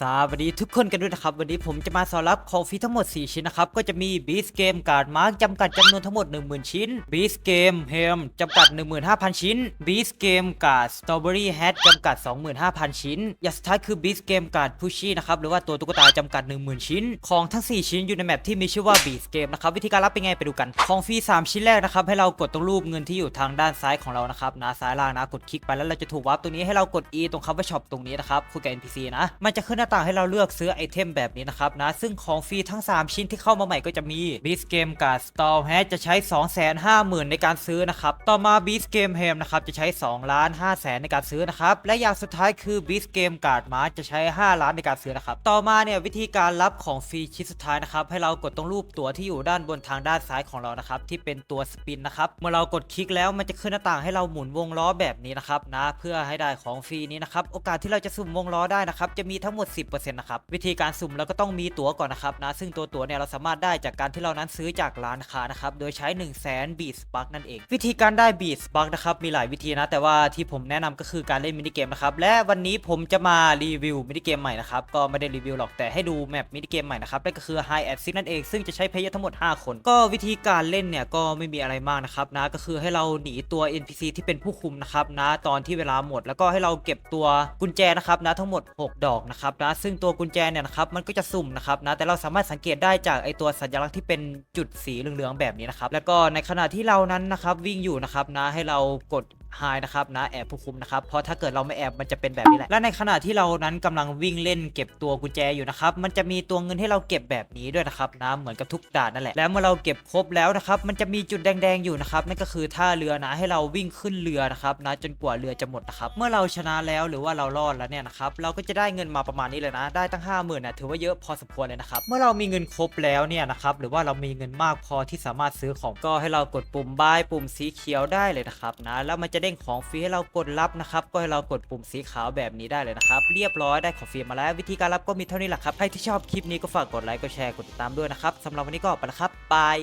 สวัสดีทุกคนกันด้วยนะครับ วันนี้ผมจะมาสอนรับของฟรีทั้งหมด 4 ชิ้นนะครับ ก็จะมีบีสเกมการ์ดมาร์กจำกัดจำนวนทั้งหมด 10,000 ชิ้นบีสเกมเฮมจำกัด 15,000 ชิ้นบีสเกมการ์ดสตรอเบอรี่แฮทจำกัด 25,000 ชิ้นอย่างสุดท้ายคือบีสเกมการ์ดพุชชี่นะครับหรือว่าตัวตุ๊กตาจำกัด 10,000 ชิ้น ของทั้ง 4 ชิ้นอยู่ในแมปที่มีชื่อว่าบีสเกมนะครับวิธีการรับเป็นไงไปดูกันของฟรี3 ชิ้นแรกนะครับให้เรากดตรงรูปเงินที่อยู่ทางด้านซ้ายของเรานะครับนะซ้ายล่างนะกดคลิกไปแล้วเราจะถูกวาร์ปตรงนี้ให้เรากด E ตรงคำว่าช็อปตรงนี้นะครับคุยกับ NPC นะมันจะขึ้นาต่างให้เราเลือกซื้อไอเทมแบบนี้นะครับนะ ซึ่งของฟรีทั้ง 3 ชิ้นที่เข้ามาใหม่ก็จะมี Beast Game Card Store แฮจะใช้ 250,000 ในการซื้อนะครับ ต่อมา Beast Game Ham นะครับจะใช้2ล้าน5แสนในการซื้อนะครับ และอย่างสุดท้ายคือ Beast Game Card มาจะใช้ 5 ล้านในการซื้อนะครับ ต่อมาเนี่ยวิธีการรับของฟรีชิ้นสุดท้ายนะครับให้เรากดตรงรูปตัวที่อยู่ด้านบนทางด้านซ้ายของเรานะครับที่เป็นตัวสปินนะครับเมื่อเรากดคลิกแล้วมันจะขึ้นหน้าต่างให้เราหมุนวงล้อแบบนี้นะครับนะเพื่อให้ได้ของฟรีนี้นะครับโอกาสที่เราจะสุ่มวงล้อได้นะครับจะมีทั้งหมด10%นะครับวิธีการสุ่มเราก็ต้องมีตั๋วก่อนนะครับนะซึ่งตัวตั๋วเนี่ยเราสามารถได้จากการที่เรานั้นซื้อจากร้านค้านะครับโดยใช้ 1 0 0 0 0แสนบีสปักนั่นเอง วิธีการได้บีสปักนะครับมีหลายวิธีนะ แต่ว่าที่ผมแนะนำก็คือการเล่นมินิเกมนะครับและวันนี้ผมจะมารีวิวมินิเกมใหม่นะครับก็ไม่ได้รีวิวหรอกแต่ให้ดูแมปมินิเกมใหม่นะครับนั่นก็คือ High at Six นั่นเองซึ่งจะใช้เพย์ทั้งหมด 5 คน ก็วิธีการเล่นเนี่ยก็ไม่มีอะไรมากนะครับนะก็คือให้เราหนีตัว NPC ที่เป็นผู้คุมนะครับนะตอนที่เวลาหมด แล้วก็ให้เราเก็บตัวกุญแจนะครับนะทั้งหมด 6 ดอกนะครับนะซึ่งตัวกุญแจเนี่ยนะครับมันก็จะสุ่มนะครับนะแต่เราสามารถสังเกตได้จากไอตัวสัญลักษณ์ที่เป็นจุดสีเหลืองๆแบบนี้นะครับแล้วก็ในขณะที่เรานั้นนะครับวิ่งอยู่นะครับนะให้เรากดไฮนะครับนะแอบผู้คุมนะครับเพราะถ้าเกิดเราไม่แอบมันจะเป็นแบบนี้แหละและในขณะที่เรานั้นกำลังวิ่งเล่นเก็บตัวกุญแจอยู่นะครับมันจะมีตัวเงินให้เราเก็บแบบนี้ด้วยนะครับนะเหมือนกับทุกด่านนั่นแหละแล้วเมื่อเราเก็บครบแล้วนะครับมันจะมีจุดแดงๆอยู่นะครับนั่นก็คือท่าเรือนะให้เราวิ่งขึ้นเรือนะครับนะจนกว่าเรือจะหมดนะครับเมื่อเราชนะแล้วหรือว่าเรารอดแล้วเนี่ยนะครับเราก็จะได้เงินมาประมาณนี้เลยนะ ได้ตั้ง 5 0,000นะถือว่าเยอะพอสมควรเลยนะครับเมื่อเรามีเงินครบแล้วเนี่ยนะครับหรือว่าเรามีเงินมากพอที่สามารถซื้อของก็ให้เรากดปุ่มบายปุ่มสีเขียวได้เลยนะครับนะแล้วมันจะเด้งของฟรีให้เรากดรับนะครับก็ให้เรากดปุ่มสีขาวแบบนี้ได้เลยนะครับเรียบร้อยได้ของฟรีมาแล้ว วิธีการรับก็มีเท่านี้แหละครับใครที่ชอบคลิปนี้ก็ฝากกดไลค์กดแชร์กดติดตามด้วยนะครับสำหรับวันนี้ก็ไปแล้วครับบาย